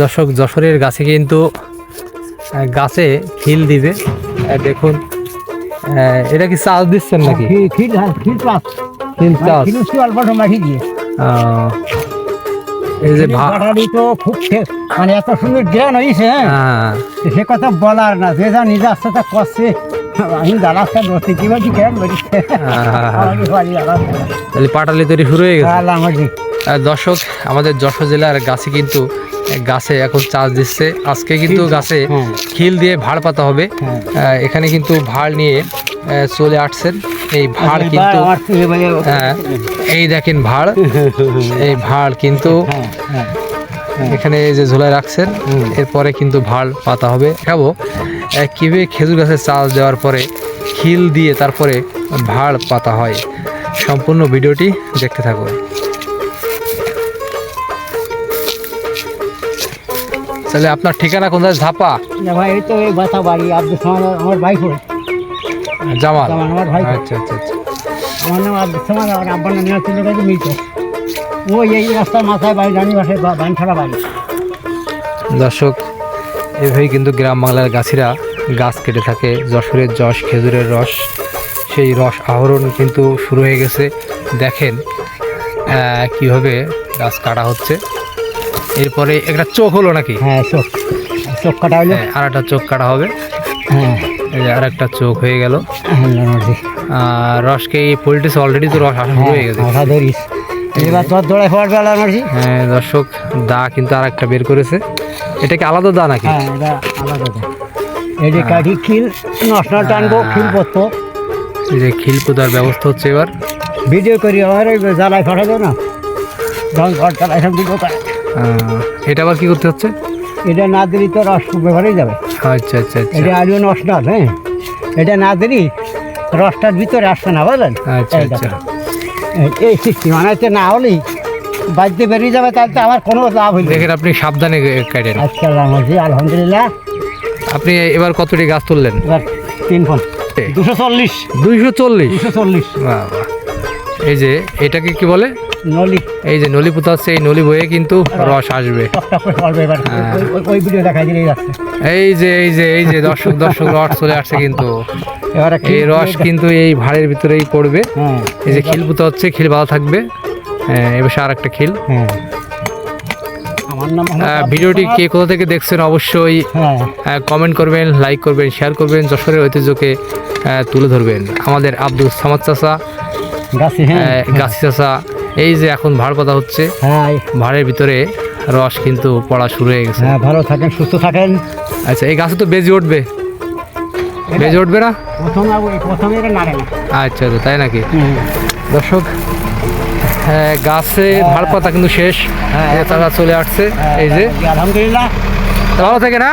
দর্শক যশোরের গাছে কিন্তু গাছে খিল দিবে। দেখুন এটা কি চাষ দিচ্ছেন নাকি? খিল খিল হ্যাঁ, চাষ। খিল চাষ। অল্প মাটি দিয়ে এই যে তো খুব মানে এত সুন্দর জ্ঞান হয়েছে হ্যাঁ? হ্যাঁ। সে কথা বলার না যে যা নিজে আস্তে আস্তে করছে। আমি কি বলছি কেন। তাহলে পাটালি তৈরি শুরু হয়ে গেছে। দর্শক আমাদের যশোর জেলার গাছে কিন্তু গাছে এখন চাষ দিচ্ছে। আজকে কিন্তু গাছে হ্যাঁ। খিল দিয়ে ভাড় পাতা হবে। হ্যাঁ। এখানে কিন্তু ভাড় নিয়ে চলে আসছেন। এই ভাড় কিন্তু হ্যাঁ, এই দেখেন ভাড়। এই ভাড় কিন্তু। এখানে এই যে ঝোলায় রাখছেন এরপরে কিন্তু ভাড় পাতা হবে। খাব কীভাবে খেজুর গাছের চাষ দেওয়ার পরে খিল দিয়ে তারপরে ভাড় পাতা হয়। সম্পূর্ণ ভিডিওটি দেখতে থাকো তাহলে আপনার ঠিকানা কোথায় ঝাপা? না ভাই এই তো এই বাতা বাড়ি আব্দুল সামাদ আমার ভাই করে জামাল। আমার ভাই আচ্ছা আচ্ছা আচ্ছা। আমার নাম আব্দুল সামাদ আমার আব্বার নাম ছিল কাছে মিলত ওই এই রাস্তার মাথায় বাড়ি রানী বাসে বান ছাড়া বাড়ি। দর্শক এভাবেই কিন্তু গ্রাম বাংলার গাছিরা গাছ কেটে থাকে যশোরের যশ খেজুরের রস সেই রস আহরণ কিন্তু শুরু হয়ে গেছে। দেখেন কীভাবে গাছ কাটা হচ্ছে। এরপরে একটা চোখ হলো নাকি? হ্যাঁ চোখ। চোখ কাটা হলো। আর একটা চোখ কাটা হবে। হ্যাঁ। আর একটা চোখ হয়ে গেল। রসকে এই পোলট্রিস অলরেডি তো রস আসা হয়ে গেছে। হ্যাঁ, ধরিস এবার তোর দৌড়ায় পড়বে আল্লাহ মর্জি হ্যাঁ দর্শক দা কিন্তু আর একটা বের করেছে। এটা কি আলাদা দা নাকি? হ্যাঁ এটা আলাদা দা। এই যে কাঠি খিল নষ্ট টানবো খিল পত্র এই যে খিল পোদার ব্যবস্থা হচ্ছে এবার। ভিডিও করি আমার জ্বালায় ফাটা দেয় না? যখন ঘর চালায় সব আহ, এটা আবার কি করতে হচ্ছে? এটা না দিলি তো রস ব্যবহারে যাবে। আচ্ছা আচ্ছা আচ্ছা। এটা আলিও নষ্ট না হ্যাঁ? এটা না দিলি রসটার ভিতরে আসবে না বুঝলেন? আচ্ছা এই আচ্ছা। এই- এই সৃষ্টি না হলেই বাড়িতে বেরিয়ে যাবে তাহলে তো আমার কোনো লাভ হইল দেখেন আপনি সাবধানে কাটেন। আজকে আল্লাহ আলহামদুলিল্লাহ। আপনি এবার কতটি গাছ তুললেন? এবার তিন ফোন। দুশো চল্লিশ। দুইশো চল্লিশ? দুশো চল্লিশ। এই যে এটাকে কি বলে? নলি। এই যে নলি পোতা হচ্ছে এই নলি বয়ে কিন্তু রস আসবে। হ্যাঁ। ওই- ভিডিও দেখাই এই যে এই যে এই যে দর্শক দর্শক রস চলে আসছে কিন্তু। এই রস কিন্তু এই ভাড়ের ভিতরেই পড়বে। হ্যাঁ। এই যে খিল পোতা হচ্ছে খিল ভালো থাকবে। হ্যাঁ, এবার আর একটা খিল। হ্যাঁ। ভিডিওটি কে কোথা থেকে দেখছেন অবশ্যই হ্যাঁ। কমেন্ট করবেন লাইক করবেন শেয়ার করবেন যশোরের ঐতিহ্যকে আহ, তুলে ধরবেন। আমাদের আব্দুল সামাদ চাষা হ্যাঁ। গাছি চাষা এই যে এখন ভাড় পাতা হচ্ছে হ্যাঁ। ভাড়ের ভিতরে রস কিন্তু পড়া শুরু হয়ে গেছে। হ্যাঁ ভালো থাকেন সুস্থ থাকেন। আচ্ছা এই গাছে তো বেজে উঠবে। বেজে উঠবে না? প্রথম আচ্ছা আচ্ছা তাই নাকি? দর্শক হ্যাঁ গাছে ভাড় পাতা কিন্তু শেষ। হ্যাঁ। তারা চলে আসছে এই যে। আলহামদুলিল্লাহ। ভালো থাকে না?